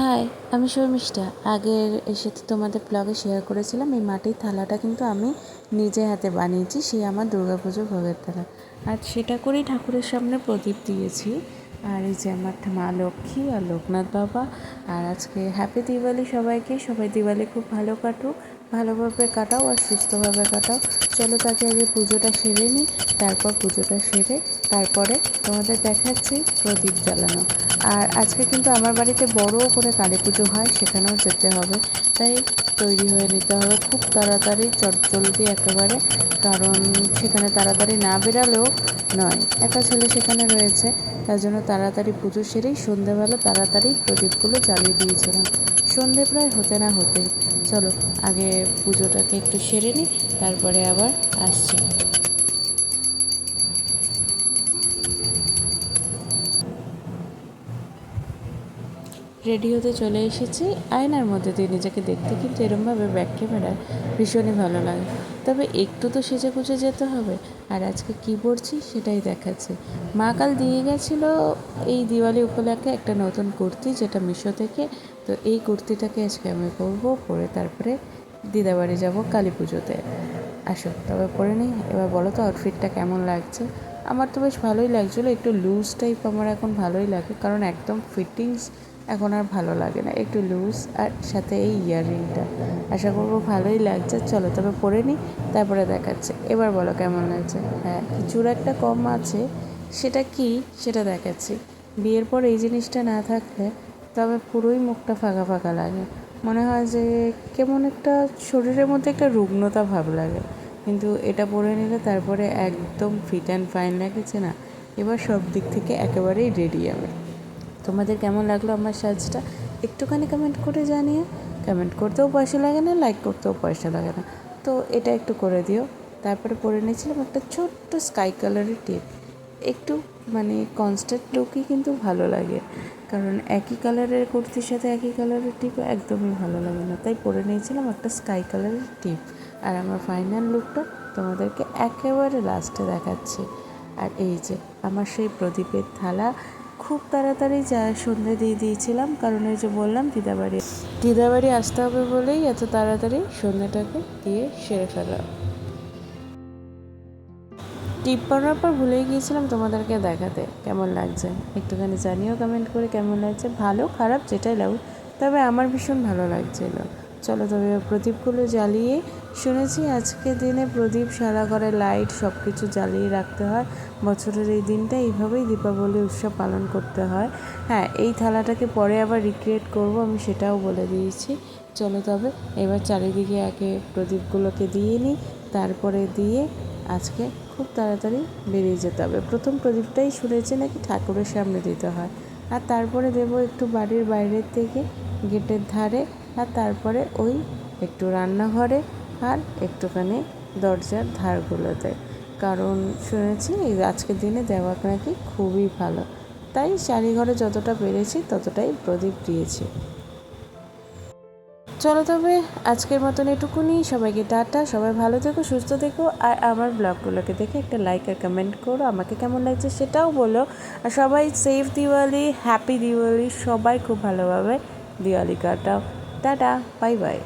High আমি শর্মিষ্ঠা। আগের তো তোমাদের ব্লগে শেয়ার করেছিলাম, এই মাটির থালাটা কিন্তু আমি নিজে হাতে বানিয়েছি সেই আমার দুর্গাপুজো ভোগের থালা। আর সেটা করেই ঠাকুরের সামনে প্রদীপ দিয়েছি। আর এই যে আমার মা লক্ষ্মী আর লোকনাথ বাবা, আর আজকে হ্যাপি দিওয়ালি সবাইকে। সবাই দিওয়ালি খুব ভালো কাটুক, ভালোভাবে কাটাও আর সুস্থভাবে কাটাও। চলো তাকে আগে পুজোটা সেরে নিই, তারপর পুজোটা সেরে, তারপরে তোমাদের দেখাচ্ছি প্রদীপ জ্বালানো। আর আজকে কিন্তু আমার বাড়িতে বড় করে কালী পুজো হয়, সেখানেও যেতে হবে। তাই তৈরি হয়ে নিতে হবে খুব তাড়াতাড়ি, চটজলদি একেবারে, কারণ সেখানে তাড়াতাড়ি না বেরালেও নয়। একটা ছেলে সেখানে রয়েছে, তার জন্য তাড়াতাড়ি পুজো সেরেই সন্ধেবেলা তাড়াতাড়ি প্রদীপগুলো জ্বালিয়ে দিয়েছিলাম। সন্ধে প্রায় হতে না হতেই। চলো, আগে পুজোটাকে একটু সেরে নিই, তারপরে আবার আসছি। রেডি হতে চলে এসেছি। আয়নার মধ্যে দিয়ে নিজেকে দেখতে কিন্তু এরমভাবে ব্যাক ক্যামেরায় ভীষণই ভালো লাগে। তবে একটু তো সেজে গুজে যেতে হবে, আর আজকে কী পরছি সেটাই দেখাচ্ছে। মা কাল দিয়ে গেছিল এই দিওয়ালি উপলক্ষে একটা নতুন কুর্তি, যেটা মিশো থেকে। তো এই কুর্তিটাকে আজকে আমি পরবো, পরে তারপরে দিদাবাড়ি যাব কালী পুজোতে। আসো, তবে পরে নেই। এবার বলো তো আউটফিটটা কেমন লাগছে? আমার তো বেশ ভালোই লাগছিল। একটু লুজ টাইপ আমার এখন ভালোই লাগে, কারণ একদম ফিটিংস এখন আর ভালো লাগে না। একটু লুজ আর সাথে এই ইয়াররিংটা আশা করব ভালোই লাগছে। চলো তবে পরে নিই তারপরে দেখাচ্ছে। এবার বলো কেমন লাগছে? হ্যাঁ কিছুর একটা কম আছে। সেটা কি? সেটা দেখাচ্ছি। বিয়ের পর এই জিনিসটা না থাকলে তবে পুরোই মুখটা ফাঁকা ফাঁকা লাগে। মনে হয় যে কেমন একটা শরীরের মধ্যে একটা রুগ্নতা ভাব লাগে। কিন্তু এটা পরে নিলে তারপরে একদম ফিট অ্যান্ড ফাইন লাগেছে না। এবার সব দিক থেকে একেবারেই রেডি আমি তোমাদের কেমন লাগল আমার সাজটা? একটুখানি কমেন্ট করে জানিয়ে কমেন্ট করতেও পয়সা লাগে না লাইক করতেও পয়সা লাগে না। তো এটা একটু করে দিও। তারপরে পরে নিয়েছিলাম একটা ছোট্ট স্কাই কালারের টিপ একটু মানে কনস্ট্যান্ট লুকই কিন্তু ভালো লাগে। কারণ একই কালারের কুর্তির সাথে একই কালারের টিপ একদমই ভালো লাগে না। তাই পরে নিয়েছিলাম একটা স্কাই কালারের টিপ আর আমার ফাইনাল লুকটা তোমাদেরকে একেবারে লাস্টে দেখাচ্ছি। আর এই যে, আমার সেই প্রদীপের থালা। খুব তাড়াতাড়ি যা সন্ধে দিয়ে দিয়েছিলাম, কারণ ওই যে বললাম দিদাবাড়ি। দিদাবাড়ি আসতে হবে বলেই এত তাড়াতাড়ি সন্ধ্যাটাকে দিয়ে সেরে ফেলা টিপ পড়ার পর ভুলেই গিয়েছিলাম তোমাদেরকে দেখাতে, কেমন লাগছে? একটুখানি জানিও কমেন্ট করে কেমন লাগছে, ভালো খারাপ যেটাই লাগুক, তবে আমার ভীষণ ভালো লাগছিল। চলো তবে প্রদীপগুলো জ্বালিয়ে শুনেছি আজকে দিনে প্রদীপ সারা ঘরে লাইট সব কিছু জ্বালিয়ে রাখতে হয়। বছরের এই দিনটা এইভাবেই দীপাবলি উৎসব পালন করতে হয়। হ্যাঁ এই থালাটাকে পরে আবার রিক্রিয়েট করব, আমি সেটাও বলে দিয়েছি। চলো তবে এবার চারিদিকে আগে প্রদীপগুলোকে দিয়ে নিই, তারপরে দিয়ে আজকে খুব তাড়াতাড়ি বেরিয়ে যেতে হবে। প্রথম প্রদীপটাই শুনেছি নাকি ঠাকুরের সামনে দিতে হয়। আর তারপরে দেব একটু বাড়ির বাইরের থেকে গেটের ধারে, আর তারপরে ওই একটু রান্নাঘরে আর একটুখানি দরজার ধারগুলোতে। কারণ শুনেছি এই আজকের দিনে দেওয়া নাকি খুবই ভালো। তাই চারিঘরে যতটা পেরেছি ততটাই প্রদীপ দিয়েছি। চলো তবে আজকের মতন এটুকুনি। সবাইকে টাটা, সবাই ভালো থেকো, সুস্থ থেকো, আর আমার ব্লগগুলোকে দেখে একটা লাইক আর কমেন্ট করো, আমাকে কেমন লাগছে সেটাও বলো। আর সবাই সেফ দিওয়ালি হ্যাপি দিওয়ালি, সবাই খুব ভালোভাবে দিওয়ালি কাটাও। Tata bye bye